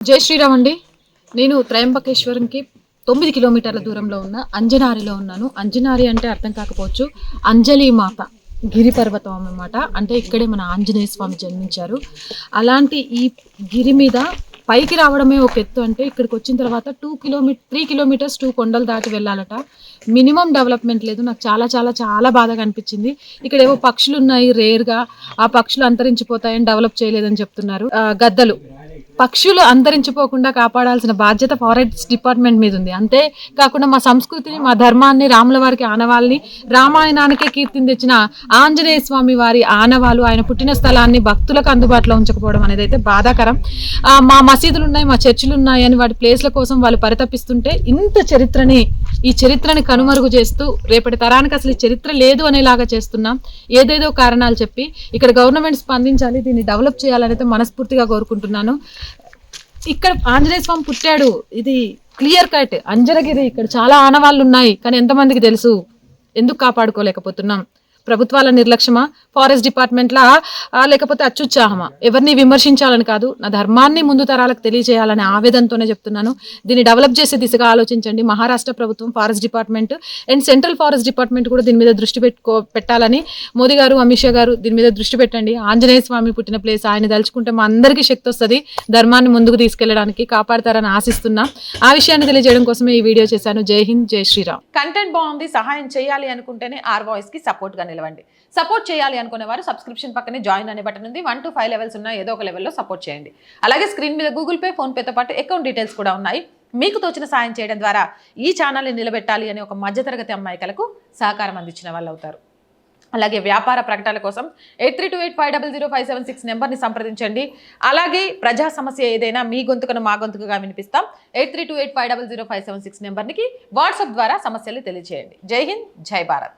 జై శ్రీరామ్ అండి. నేను త్రయంబకేశ్వరంకి తొమ్మిది కిలోమీటర్ల దూరంలో ఉన్న అంజనారిలో ఉన్నాను. అంజనారి అంటే అర్థం కాకపోవచ్చు అంజలి మాత గిరి పర్వతం అన్నమాట. అంటే ఇక్కడే మన ఆంజనేయ స్వామి జన్మించారు. అలాంటి ఈ గిరి మీద పైకి రావడమే ఒక ఎత్తు అంటే ఇక్కడికి వచ్చిన తర్వాత two kilometre three kilometres two కొండలు దాటి వెళ్ళాలట. మినిమం డెవలప్మెంట్ లేదు. నాకు చాలా చాలా చాలా బాధగా అనిపించింది. ఇక్కడ ఏవో పక్షులు ఉన్నాయి రేర్గా. ఆ పక్షులు అంతరించిపోతాయని డెవలప్ చేయలేదని చెప్తున్నారు. ఆ, గద్దలు. పక్షులు అంతరించిపోకుండా కాపాడాల్సిన బాధ్యత ఫారెస్ట్ డిపార్ట్మెంట్ మీద ఉంది. అంతే కాకుండా మా సంస్కృతిని మా ధర్మాన్ని రాముల వారికి ఆనవాళ్ళని రామాయణానికే కీర్తిని తెచ్చిన ఆంజనేయ స్వామి వారి ఆనవాలు ఆయన పుట్టిన స్థలాన్ని భక్తులకు అందుబాటులో ఉంచకపోవడం అనేది అయితే బాధాకరం. మా మసీదులు ఉన్నాయి మా చర్చిలు ఉన్నాయి అని వాటి ప్లేస్ల కోసం వాళ్ళు పరితపిస్తుంటే ఇంత చరిత్రని ఈ చరిత్రని కనుమరుగు చేస్తూ రేపటి తరానికి అసలు ఈ చరిత్ర లేదు అనేలాగా చేస్తున్నాం. ఏదేదో కారణాలు చెప్పి ఇక్కడ గవర్నమెంట్ స్పందించాలి దీన్ని డెవలప్ చేయాలని అయితే మనస్ఫూర్తిగా కోరుకుంటున్నాను. ఇక్కడ ఆంజనేయ స్వామి పుట్టాడు. ఇది క్లియర్ కట్. అంజనగిరి ఇక్కడ చాలా ఆనవాళ్ళు ఉన్నాయి కానీ ఎంతమందికి తెలుసు? ఎందుకు కాపాడుకోలేకపోతున్నాం? ప్రభుత్వాల నిర్లక్ష్యమా? ఫారెస్ట్ డిపార్ట్మెంట్లా లేకపోతే అత్యుత్సాహమా? ఎవరిని విమర్శించాలని కాదు నా ధర్మాన్ని ముందు తరాలకు తెలియజేయాలనే ఆవేదనతోనే చెప్తున్నాను. దీన్ని డెవలప్ చేసే దిశగా ఆలోచించండి. మహారాష్ట్ర ప్రభుత్వం forest department and central forest department కూడా దీని మీద దృష్టి పెట్టుకో పెట్టాలని మోదీ గారు అమిత్ షా గారు దీని మీద దృష్టి పెట్టండి. ఆంజనేయ స్వామి పుట్టిన ప్లేస్ ఆయన తలుచుకుంటే మా అందరికీ శక్తి వస్తుంది. ధర్మాన్ని ముందుకు తీసుకెళ్ళడానికి కాపాడతారని ఆశిస్తున్నా. ఆ విషయాన్ని తెలియజేయడం కోసమే ఈ వీడియో చేశాను. జై హింద్ జై శ్రీరామ్. కంటెంట్ బాగుంది సహాయం చేయాలి అనుకుంటేనే ఆర్ వాయిస్కి సపోర్ట్గా నిలవండి. సపోర్ట్ చేయాలి అనుకునే వారు సబ్స్క్రిప్షన్ పక్కనే జాయిన్ అనే బటన్ ఉంది. వన్ టు ఫైవ్ లెవెల్స్ ఉన్న ఏదో ఒక లెవెల్లో సపోర్ట్ చేయండి. అలాగే స్క్రీన్ మీద గూగుల్ పే ఫోన్పేతో పాటు అకౌంట్ డీటెయిల్స్ కూడా ఉన్నాయి. మీకు తోచిన సాయం చేయడం ద్వారా ఈ ఛానల్ని నిలబెట్టాలి అనే ఒక మధ్యతరగతి అమ్మాయికలకు సహకారం అందించిన వాళ్ళు అవుతారు. అలాగే వ్యాపార ప్రకటనల కోసం eight three two eight five double zero five seven six నెంబర్ని సంప్రదించండి. అలాగే ప్రజా సమస్య ఏదైనా మీ గొంతుకను మా గొంతుకుగా వినిపిస్తాం. Eight three two eight five double zero five seven six నెంబర్కి వాట్సాప్ ద్వారా సమస్యలు తెలియజేయండి జై హింద్ జై భారత్.